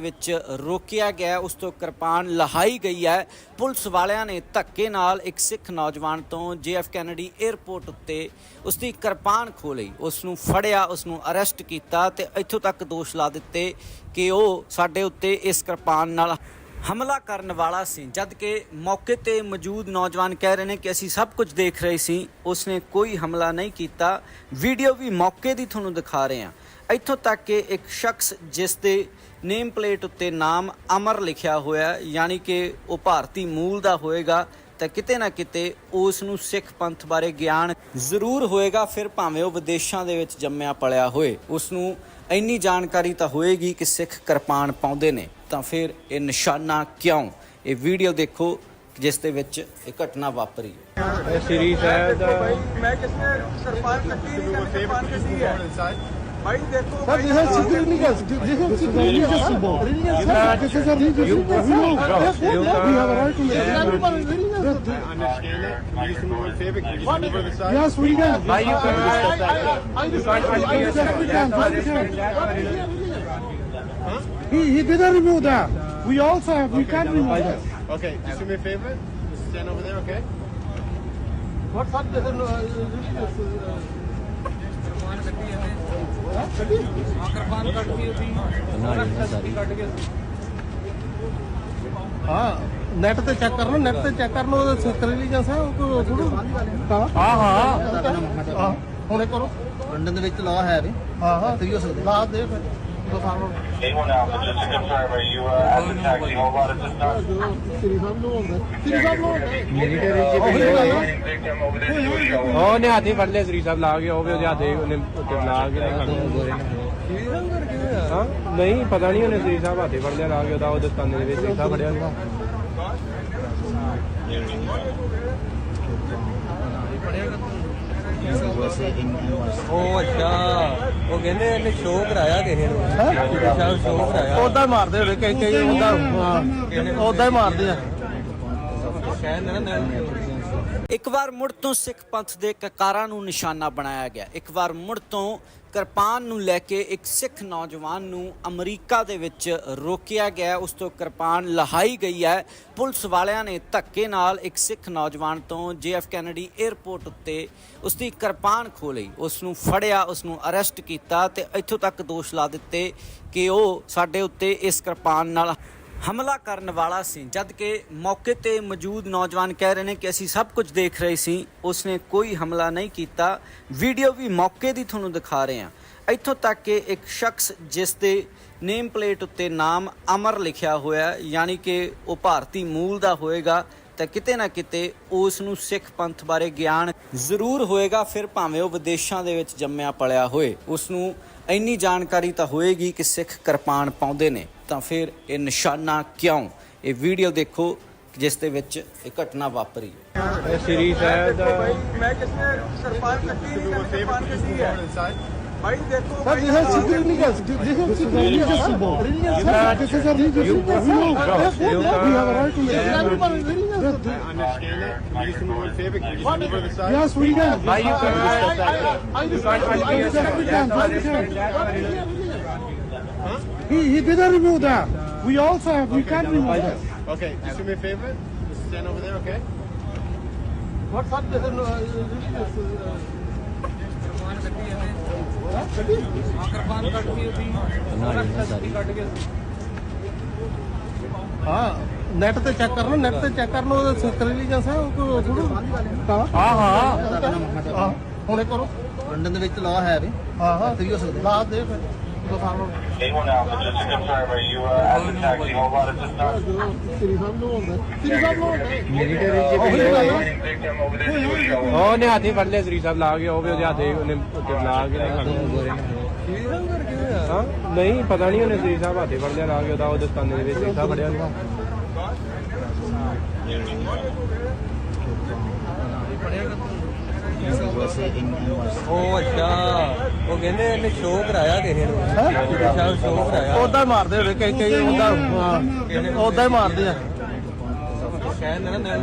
ਵਿੱਚ ਰੋਕਿਆ ਗਿਆ ਉਸ ਤੋਂ ਕਿਰਪਾਨ ਲਹਾਈ ਗਈ ਹੈ। ਪੁਲਿਸ ਵਾਲਿਆਂ ਨੇ ਧੱਕੇ ਨਾਲ ਇੱਕ ਸਿੱਖ ਨੌਜਵਾਨ ਤੋਂ ਜੇਐਫ ਕੈਨੇਡੀ 에ਅਰਪੋਰਟ ਉੱਤੇ ਉਸ ਦੀ ਕਿਰਪਾਨ ਖੋ ਲਈ। ਉਸ ਨੂੰ ਫੜਿਆ, ਉਸ ਨੂੰ ਅਰੈਸਟ ਕੀਤਾ ਤੇ ਇੱਥੋਂ ਤੱਕ ਦੋਸ਼ ਲਾ ਦਿੱਤੇ ਕਿ ਉਹ ਸਾਡੇ ਉੱਤੇ ਇਸ ਕਿਰਪਾਨ ਨਾਲ ਹਮਲਾ ਕਰਨ ਵਾਲਾ ਸੀ। ਜਦ ਕਿ ਮੌਕੇ ਤੇ ਮੌਜੂਦ ਨੌਜਵਾਨ ਕਹਿ ਰਹੇ ਨੇ ਕਿ ਅਸੀਂ ਸਭ ਕੁਝ ਦੇਖ ਰਹੇ ਸੀ, ਉਸਨੇ ਕੋਈ ਹਮਲਾ ਨਹੀਂ ਕੀਤਾ। ਵੀਡੀਓ ਵੀ ਮੌਕੇ ਦੀ ਤੁਹਾਨੂੰ ਦਿਖਾ ਰਹੇ ਹਾਂ। ਇੱਥੋਂ ਤੱਕ ਕਿ ਇੱਕ ਸ਼ਖਸ ਜਿਸ ਦੇ ਨੇਮ ਪਲੇਟ ਉੱਤੇ ਨਾਮ ਅਮਰ ਲਿਖਿਆ ਹੋਇਆ ਯਾਨੀ ਕਿ ਉਹ ਭਾਰਤੀ ਮੂਲ ਦਾ ਹੋਏਗਾ ਤਾਂ ਕਿਤੇ ਨਾ ਕਿਤੇ ਉਸ ਨੂੰ ਸਿੱਖ ਪੰਥ ਬਾਰੇ ਗਿਆਨ ਜ਼ਰੂਰ ਹੋਏਗਾ ਫਿਰ ਭਾਵੇਂ ਉਹ ਵਿਦੇਸ਼ਾਂ ਦੇ ਵਿੱਚ ਜੰਮਿਆ ਪਲਿਆ ਹੋਏ। ਉਸ ਨੂੰ ਇੰਨੀ ਜਾਣਕਾਰੀ ਤਾਂ ਹੋਏਗੀ ਕਿ ਸਿੱਖ ਕਿਰਪਾਨ ਪਾਉਂਦੇ ਨੇ। ਤਾਂ ਫਿਰ ਇਹ ਨਿਸ਼ਾਨਾ ਕਿਉਂ? ਇਹ ਵੀਡੀਓ ਦੇਖੋ ਜਿਸ ਦੇ ਵਿੱਚ ਇਹ ਘਟਨਾ ਵਾਪਰੀ ਸ੍ਰੀ ਸਾਹਿਬ ਦਾ ਮੈਂ ਕਿਸਨੇ ਸਰਪਾਲ ਕੱਟੀ ਨਹੀਂ ਕਰਨੀ ਸਰਪਾਲ ਕੱਟੀ ਹੈ? भाई देखो But this is religious. This is religious symbol. This is a religious symbol. We know. Yes, you we have a right to Yeah. Everybody is religious. understand it. Can we just move in favor? Can we just move over the side? Yes, we can. Why you I- can- I- I- I respect you. I respect we can. We can. He, he didn't remove that. We also have, we can remove that. Okay, just do me a favor. Just stand over there, okay? What fuck ਹਾਂ net ਤੇ check ਕਰ ਲਓ net ਤੇ check ਕਰ ਲਓ ਸਿੱਖ religious ਹੈ ਉਹ ਥੋੜਾ ਹਾਂ। ਹਾਂ ਹਾਂ। ਹੁਣੇ ਕਰੋ। ਲੰਡਨ ਦੇ ਵਿੱਚ ਲਾਅ ਹੈ ਵੀ। ਹਾਂ ਹਾਂ। ਵੀ ਹੋ ਸਕਦਾ। ਲਾ ਦੇ ਫਿਰ। Anyone else, just to confirm, are you uh, at the taxi mobile at this time? ਸ੍ਰੀ ਸਾਹਿਬ ਨੂੰ ਹੁੰਦਾ ਸ੍ਰੀ ਸਾਹਿਬ ਨੂੰ ਹੁੰਦਾ ਮਿਲੀਟਰੀ ਚ ਆ। Any victim over there you would show? ਉਹ ਨੇ ਹਾਥੀ ਫੜ ਲਿਆ ਸ੍ਰੀ ਸਾਹਿਬ ਲਾ ਕੇ ਉਹ ਵੀ ਉਹਦੇ ਹੱਥੇ ਉਹਨੇ ਲਾ ਕੇ ਹਾਂ ਨਹੀਂ ਪਤਾ ਨਹੀਂ ਉਹਨੇ ਸ੍ਰੀ ਸਾਹਿਬ ਹਾਥੀ ਫੜ ਲਿਆ ਲਾ ਕੇ ਉਹਦਾ ਉਹ ਦਸਤਾਨੇ ਦੇ ਵਿੱਚ ਸਾਹਿਬ ਫੜਿਆ ਸੀ ਉਹ ਅੱਛਾ। ਉਹ ਕਹਿੰਦੇ ਇਹਨੇ ਸ਼ੋਅ ਕਰਾਇਆ ਕਿਸੇ ਨੂੰ। ਸ਼ੋਅ ਕਰਾਇਆ। ਉਦਾਂ ਮਾਰਦੇ ਹੋਵੇ ਕਈ ਕਈ ਉਦਾਂ ਉਦਾਂ ਹੀ ਮਾਰਦੇ ਆ। ਸ਼ਾਇਦ ਨਾ। ਇੱਕ ਵਾਰ ਮੁੜ ਤੋਂ ਸਿੱਖ ਪੰਥ ਦੇ ਕਕਾਰਾਂ ਨੂੰ ਨਿਸ਼ਾਨਾ ਬਣਾਇਆ ਗਿਆ। ਇੱਕ ਵਾਰ ਮੁੜ ਤੋਂ ਕਿਰਪਾਨ ਨੂੰ ਲੈ ਕੇ ਇੱਕ ਸਿੱਖ ਨੌਜਵਾਨ ਨੂੰ ਅਮਰੀਕਾ ਦੇ ਵਿੱਚ ਰੋਕਿਆ ਗਿਆ। ਉਸ ਤੋਂ ਕਿਰਪਾਨ ਲਹਾਈ ਗਈ ਹੈ। ਪੁਲਿਸ ਵਾਲਿਆਂ ਨੇ ਧੱਕੇ ਨਾਲ ਇੱਕ ਸਿੱਖ ਨੌਜਵਾਨ ਤੋਂ ਜੇਐਫ ਕੈਨੇਡੀ 에ਅਰਪੋਰਟ ਉੱਤੇ ਉਸ ਦੀ ਕਿਰਪਾਨ ਖੋ ਲਈ। ਉਸ ਨੂੰ ਫੜਿਆ, ਉਸ ਨੂੰ ਅਰੈਸਟ ਕੀਤਾ ਤੇ ਇੱਥੋਂ ਤੱਕ ਦੋਸ਼ ਲਾ ਦਿੱਤੇ ਕਿ ਉਹ ਸਾਡੇ ਉੱਤੇ ਇਸ ਕਿਰਪਾਨ ਨਾਲ ਹਮਲਾ ਕਰਨ ਵਾਲਾ ਸੀ, ਜਦ ਕਿ ਮੌਕੇ ਤੇ ਮੌਜੂਦ ਨੌਜਵਾਨ ਕਹਿ ਰਹੇ ਨੇ ਕਿ ਅਸੀਂ ਸਭ ਕੁਝ ਦੇਖ ਰਹੇ ਸੀ, ਉਸਨੇ ਕੋਈ ਹਮਲਾ ਨਹੀਂ ਕੀਤਾ। ਵੀਡੀਓ ਵੀ ਮੌਕੇ ਦੀ ਤੁਹਾਨੂੰ ਦਿਖਾ ਰਹੇ ਹਾਂ। ਇੱਥੋਂ ਤੱਕ ਕਿ ਇੱਕ ਸ਼ਖਸ ਜਿਸ ਦੇ ਨੇਮ ਪਲੇਟ ਉੱਤੇ ਨਾਮ ਅਮਰ ਲਿਖਿਆ ਹੋਇਆ ਯਾਨੀ ਕਿ ਉਹ ਭਾਰਤੀ ਮੂਲ ਦਾ ਹੋਏਗਾ, ਤਾਂ ਕਿਤੇ ਨਾ ਕਿਤੇ ਉਸ ਨੂੰ ਸਿੱਖ ਪੰਥ ਬਾਰੇ ਗਿਆਨ ਜ਼ਰੂਰ ਹੋਏਗਾ, ਫਿਰ ਭਾਵੇਂ ਉਹ ਵਿਦੇਸ਼ਾਂ ਦੇ ਵਿੱਚ ਜੰਮਿਆ ਪਲਿਆ ਹੋਏ। ਉਸ ਨੂੰ ਇੰਨੀ ਜਾਣਕਾਰੀ ਤਾਂ ਹੋਏਗੀ ਕਿ ਸਿੱਖ ਕਿਰਪਾਨ ਪਾਉਂਦੇ ਨੇ। ਤਾਂ ਫਿਰ ਇਹ ਨਿਸ਼ਾਨਾ ਕਿਉਂ ਇਹ ਵੀਡੀਓ ਦੇਖੋ ਜਿਸ ਦੇ ਵਿੱਚ ਇਹ ਘਟਨਾ ਵਾਪਰੀ ਹੈ ਸ੍ਰੀ ਸਾਹਿਬ ਦਾ ਮੈਂ ਕਿਸਨੇ ਸਰਪੰਚ ਕੱਟੀ ਨਹੀਂ ਸਰਪੰਚ ਕੱਟੀ ਹੈ ਭਾਈ ਦੇਖੋ ਸਰ ਜਿਸ ਸਿੱਧੀ ਨਹੀਂ ਗੱਲ ਜਿਸ ਸਿੱਧੀ ਨਹੀਂ ਗੱਲ ਰਿਲੀਅਸ ਸਰ ਜਿਸ ਸਰ ਨਹੀਂ ਜਿਸ you you you you you He, he didn't remove that. We also have, we can remove that. Okay, just do me a favor. Just stand over there, okay? What is uh? ਹਾਂ net ਤੇ check ਕਰ ਲਓ net ਤੇ check ਕਰ ਲਓ ਸਿੱਖ religious ਹੈ ਉਹ ਥੋੜਾ ਹਾਂ ਹਾਂ ਹਾਂ ਹੁਣੇ ਕਰੋ ਲੰਡਨ ਦੇ ਵਿੱਚ ਲਾਅ ਹੈ ਵੀ ਹਾਂ ਹਾਂ ਵੀ ਹੋ ਸਕਦਾ ਲਾ ਦੇ ਫਿਰ Anyone else, just to confirm, are you uh, at the taxi mobile at this time? ਸ੍ਰੀ ਸਾਹਿਬ ਨੂੰ ਹੁੰਦਾ ਸ੍ਰੀ ਸਾਹਿਬ ਨੂੰ ਹੁੰਦਾ ਮਿਲੀਟਰੀ ਉਹੀ ਗੱਲ ਆ। Victim over there you would show? ਉਹ ਨੇ ਹਾਥੀ ਫੜ ਲਿਆ ਸ੍ਰੀ ਸਾਹਿਬ ਲਾ ਕੇ ਉਹ ਵੀ ਉਹਦੇ ਹੱਥੇ ਉਹਨੇ ਉੱਤੇ ਲਾ ਕੇ ਹਾਂ ਨਹੀਂ ਪਤਾ ਨਹੀਂ ਉਹਨੇ ਸ੍ਰੀ ਸਾਹਿਬ ਹਾਥੀ ਫੜ ਲਿਆ ਲਾ ਕੇ ਉਹਦਾ ਉਹ ਦਸਤਾਨੇ ਦੇ ਵਿੱਚ ਸ੍ਰੀ ਸਾਹਿਬ ਫੜਿਆ ਸੀ ਉਹ ਅੱਛਾ ਉਹ ਕਹਿੰਦੇ ਇਹਨੇ ਸ਼ੋਅ ਕਰਾਇਆ ਕਿਸੇ ਨੂੰ। ਸਾਹਿਬ ਸ਼ੋਅ ਕਰਾਇਆ। ਉਦਾਂ ਹੀ ਮਾਰਦੇ ਹੋਵੇ ਕਈ ਕਈ ਉਦਾਂ ਉਦਾਂ ਹੀ ਮਾਰਦੇ ਆ। ਸ਼ਾਇਦ ਨਾ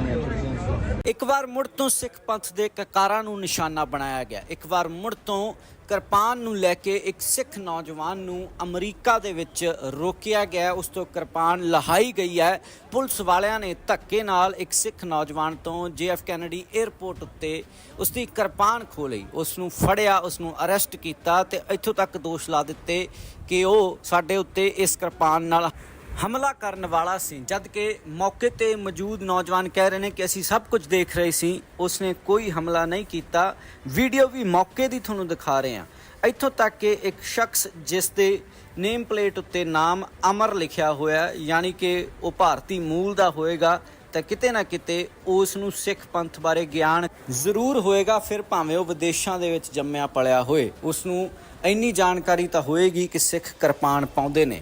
ਇੱਕ ਵਾਰ ਮੁੜ ਤੋਂ ਸਿੱਖ ਪੰਥ ਦੇ ਕਕਾਰਾਂ ਨੂੰ ਨਿਸ਼ਾਨਾ ਬਣਾਇਆ ਗਿਆ। ਇੱਕ ਵਾਰ ਮੁੜ ਤੋਂ ਕਿਰਪਾਨ ਨੂੰ ਲੈ ਕੇ ਇੱਕ ਸਿੱਖ ਨੌਜਵਾਨ ਨੂੰ ਅਮਰੀਕਾ ਦੇ ਵਿੱਚ ਰੋਕਿਆ ਗਿਆ। ਉਸ ਤੋਂ ਕਿਰਪਾਨ ਲਹਾਈ ਗਈ ਹੈ। ਪੁਲਿਸ ਵਾਲਿਆਂ ਨੇ ਧੱਕੇ ਨਾਲ ਇੱਕ ਸਿੱਖ ਨੌਜਵਾਨ ਤੋਂ ਜੇਐਫ ਕੈਨੇਡੀ 에ਅਰਪੋਰਟ ਉੱਤੇ ਉਸ ਦੀ ਕਿਰਪਾਨ ਖੋਹ ਲਈ ਉਸ ਨੂੰ ਫੜਿਆ, ਉਸ ਨੂੰ ਅਰੈਸਟ ਕੀਤਾ ਤੇ ਇੱਥੋਂ ਤੱਕ ਦੋਸ਼ ਲਾ ਦਿੱਤੇ ਕਿ ਉਹ ਸਾਡੇ ਉੱਤੇ ਇਸ ਕਿਰਪਾਨ ਨਾਲ ਹਮਲਾ ਕਰਨ ਵਾਲਾ ਸੀ, ਜਦ ਕਿ ਮੌਕੇ ਤੇ ਮੌਜੂਦ ਨੌਜਵਾਨ ਕਹਿ ਰਹੇ ਨੇ ਕਿ ਅਸੀਂ ਸਭ ਕੁਝ ਦੇਖ ਰਹੇ ਸੀ, ਉਸਨੇ ਕੋਈ ਹਮਲਾ ਨਹੀਂ ਕੀਤਾ। ਵੀਡੀਓ ਵੀ ਮੌਕੇ ਦੀ ਤੁਹਾਨੂੰ ਦਿਖਾ ਰਹੇ ਹਾਂ। ਇੱਥੋਂ ਤੱਕ ਕਿ ਇੱਕ ਸ਼ਖਸ ਜਿਸ ਦੇ ਨੇਮ ਪਲੇਟ ਉੱਤੇ ਨਾਮ ਅਮਰ ਲਿਖਿਆ ਹੋਇਆ ਯਾਨੀ ਕਿ ਉਹ ਭਾਰਤੀ ਮੂਲ ਦਾ ਹੋਏਗਾ, ਤਾਂ ਕਿਤੇ ਨਾ ਕਿਤੇ ਉਸ ਨੂੰ ਸਿੱਖ ਪੰਥ ਬਾਰੇ ਗਿਆਨ ਜ਼ਰੂਰ ਹੋਏਗਾ, ਫਿਰ ਭਾਵੇਂ ਉਹ ਵਿਦੇਸ਼ਾਂ ਦੇ ਵਿੱਚ ਜੰਮਿਆ ਪਲਿਆ ਹੋਏ। ਉਸ ਨੂੰ ਇੰਨੀ ਜਾਣਕਾਰੀ ਤਾਂ ਹੋਏਗੀ ਕਿ ਸਿੱਖ ਕਿਰਪਾਨ ਪਾਉਂਦੇ ਨੇ।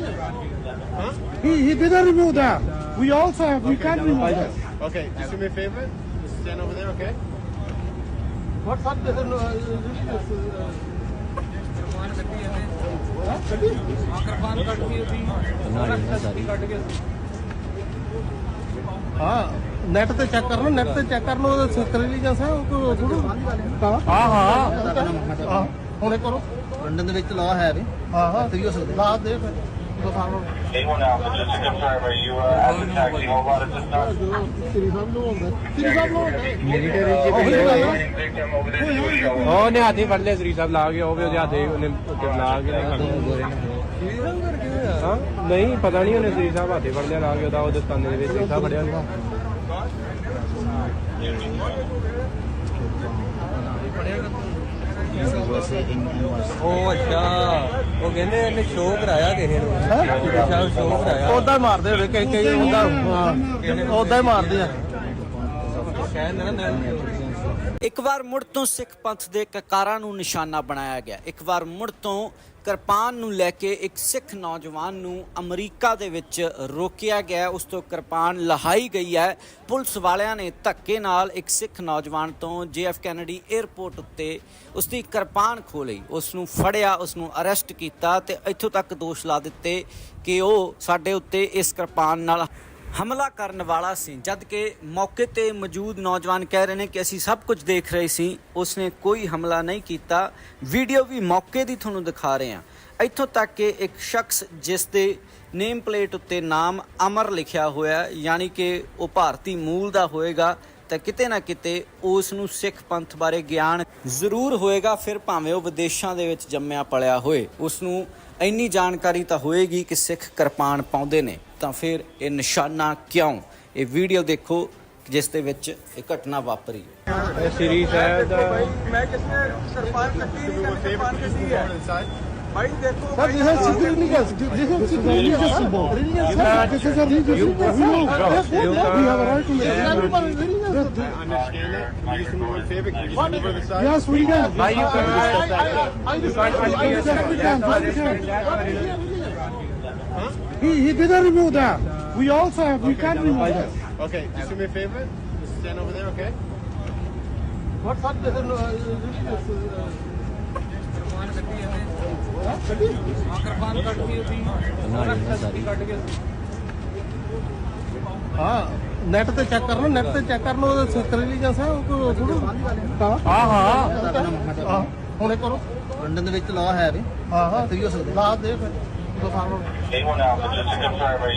He, he didn't remove that. We also have. We can remove that. Okay, just do me a favor. Just stand over there, okay? What this is religious? ਹਾਂ ਨੈਟ ਤੇ ਚੈੱਕ ਕਰਨਾ ਨੈਟ ਤੇ ਚੈੱਕ ਕਰਨ ਉਹ ਸਿੱਖ religious ਹੈ ਉਹ ਕੋਈ ਥੋੜ੍ਹਾ- ਹਾਂ ਹਾਂ ਹੁਣੇ ਕਰੋ ਲੰਡਨ ਦੇ ਵਿੱਚ ਲਾ ਹੈ ਵੀ ਹਾਂ ਹਾਂ ਵੀ ਹੋ ਸਕਦਾ ਲਾ ਦੇ ਫਿਰ ਲਓ A1 Alpha, just to confirm, are you uh, at the taxi lot at this time? ਸ੍ਰੀ ਸਾਹਿਬ ਨੂੰ ਸ੍ਰੀ ਸਾਹਿਬ ਨੂੰ. ਉਹ ਨੇ ਹਾਥੀ ਫੜ ਲਿਆ ਸ੍ਰੀ ਸਾਹਿਬ ਲਾ ਕੇ ਉਹ ਵੀ ਉਹਦੇ ਹੱਥੇ ਉਹਨੇ ਉੱਤੇ ਲਾ ਕੇ ਹਾਂ ਨਹੀਂ ਪਤਾ ਨਹੀਂ ਉਹਨੇ ਸ੍ਰੀ ਸਾਹਿਬ ਹਾਥੀ ਫੜ ਲਿਆ ਲਾ ਕੇ ਉਹਦਾ ਉਹ ਦਸਤਾਨੇ ਦੇ ਵਿੱਚ ਹਿੱਸਾ ਫੜਿਆ ਉਹਨੇ ਉਹ ਅੱਛਾ। ਉਹ ਕਹਿੰਦੇ ਇਹਨੇ ਸ਼ੋਅ ਕਰਾਇਆ ਕਿਸੇ ਨੂੰ। ਸ੍ਰੀ ਸਾਹਿਬ ਸ਼ੋਅ ਕਰਾਇਆ। ਉਦਾਂ ਹੀ ਮਾਰਦੇ ਹੋਵੇ ਕਈ ਕਈ ਹੁੰਦਾ ਉਦਾਂ ਹੀ ਮਾਰਦੇ ਆ। ਕਹਿੰਦੇ ਨਾ ਨਾ। ਇੱਕ ਵਾਰ ਮੁੜ ਤੋਂ ਸਿੱਖ ਪੰਥ ਦੇ ਕਕਾਰਾਂ ਨੂੰ ਨਿਸ਼ਾਨਾ ਬਣਾਇਆ ਗਿਆ। ਇੱਕ ਵਾਰ ਮੁੜ ਤੋਂ ਕਿਰਪਾਨ ਨੂੰ ਲੈ ਕੇ ਇੱਕ ਸਿੱਖ ਨੌਜਵਾਨ ਨੂੰ ਅਮਰੀਕਾ ਦੇ ਵਿੱਚ ਰੋਕਿਆ ਗਿਆ ਉਸ ਤੋਂ ਕਿਰਪਾਨ ਲਹਾਈ ਗਈ ਹੈ। ਪੁਲਿਸ ਵਾਲਿਆਂ ਨੇ ਧੱਕੇ ਨਾਲ ਇੱਕ ਸਿੱਖ ਨੌਜਵਾਨ ਤੋਂ ਜੇਐਫ ਕੈਨੇਡੀ 에ਅਰਪੋਰਟ ਉੱਤੇ ਉਸ ਦੀ ਕਿਰਪਾਨ ਖੋਹ ਲਈ ਉਸ ਨੂੰ ਫੜਿਆ, ਉਸ ਨੂੰ ਅਰੈਸਟ ਕੀਤਾ ਤੇ ਇੱਥੋਂ ਤੱਕ ਦੋਸ਼ ਲਾ ਦਿੱਤੇ ਕਿ ਉਹ ਸਾਡੇ ਉੱਤੇ ਇਸ ਕਿਰਪਾਨ ਨਾਲ ਹਮਲਾ ਕਰਨ ਵਾਲਾ ਸੀ ਜਦ ਕਿ ਮੌਕੇ ਤੇ ਮੌਜੂਦ ਨੌਜਵਾਨ ਕਹਿ ਰਹੇ ਨੇ ਕਿ ਅਸੀਂ ਸਭ ਕੁਝ ਦੇਖ ਰਹੇ ਸੀ, ਉਸਨੇ ਕੋਈ ਹਮਲਾ ਨਹੀਂ ਕੀਤਾ। ਵੀਡੀਓ ਵੀ ਮੌਕੇ ਦੀ ਤੁਹਾਨੂੰ ਦਿਖਾ ਰਹੇ ਹਾਂ। ਇੱਥੋਂ ਤੱਕ ਕਿ ਇੱਕ ਸ਼ਖਸ ਜਿਸ ਦੇ ਨੇਮ ਪਲੇਟ ਉੱਤੇ ਨਾਮ ਅਮਰ ਲਿਖਿਆ ਹੋਇਆ ਯਾਨੀ ਕਿ ਉਹ ਭਾਰਤੀ ਮੂਲ ਦਾ ਹੋਏਗਾ, ਤਾਂ ਕਿਤੇ ਨਾ ਕਿਤੇ ਉਸ ਨੂੰ ਸਿੱਖ ਪੰਥ ਬਾਰੇ ਗਿਆਨ ਜ਼ਰੂਰ ਹੋਏਗਾ, ਫਿਰ ਭਾਵੇਂ ਉਹ ਵਿਦੇਸ਼ਾਂ ਦੇ ਵਿੱਚ ਜੰਮਿਆ ਪਲਿਆ ਹੋਏ। ਉਸ ਨੂੰ ਇੰਨੀ ਜਾਣਕਾਰੀ ਤਾਂ ਹੋਏਗੀ ਕਿ ਸਿੱਖ ਕਿਰਪਾਨ ਪਾਉਂਦੇ ਨੇ। ਤਾਂ ਫਿਰ ਇਹ ਨਿਸ਼ਾਨਾ ਕਿਉਂ ਇਹ ਵੀਡੀਓ ਦੇਖੋ ਜਿਸ ਦੇ ਵਿੱਚ ਇਹ ਘਟਨਾ ਵਾਪਰੀ ਹੈ ਸ੍ਰੀ ਸਾਹਿਬ ਦਾ ਮੈਂ ਕਿਸੇ ਸਰਪੰਚ ਕੱਟੀ ਨਹੀਂ ਸਰਪੰਚ ਕੱਟੀ ਹੈ ਭਾਈ ਦੇਖੋ ਸਰ ਜਿਸ ਸਿੱਧੂ ਨਹੀਂ ਕਰ ਜਿਸ ਸਿੱਧੂ ਨਹੀਂ ਕਰ ਸਿੱਧੂ ਜਿਸ ਸਰ ਨਹੀਂ ਕਰ you Yes, we can. Yes, we can. Can. He, he didn't remove that. We also have. We can remove that. Okay, just do me a favor. Just stand over there, okay? What what this is? ਹਾਂ net ਤੇ check ਕਰਨਾ net ਤੇ check ਕਰਨ ਉਹ ਸਿੱਖ religious ਹੈ ਉਹ ਕੋਈ ਥੋੜ੍ਹਾ- ਹਾਂ ਹਾਂ ਹੁਣੇ ਕਰੋ ਲੰਡਨ ਦੇ ਵਿੱਚ ਲਾ ਹੈ ਵੀ ਹਾਂ ਹਾਂ ਤੇ ਵੀ ਹੋ ਸਕਦਾ ਲਾ ਦੇ ਫਿਰ ਦਿਖਾ ਲਓ A1 Alpha, just to confirm, are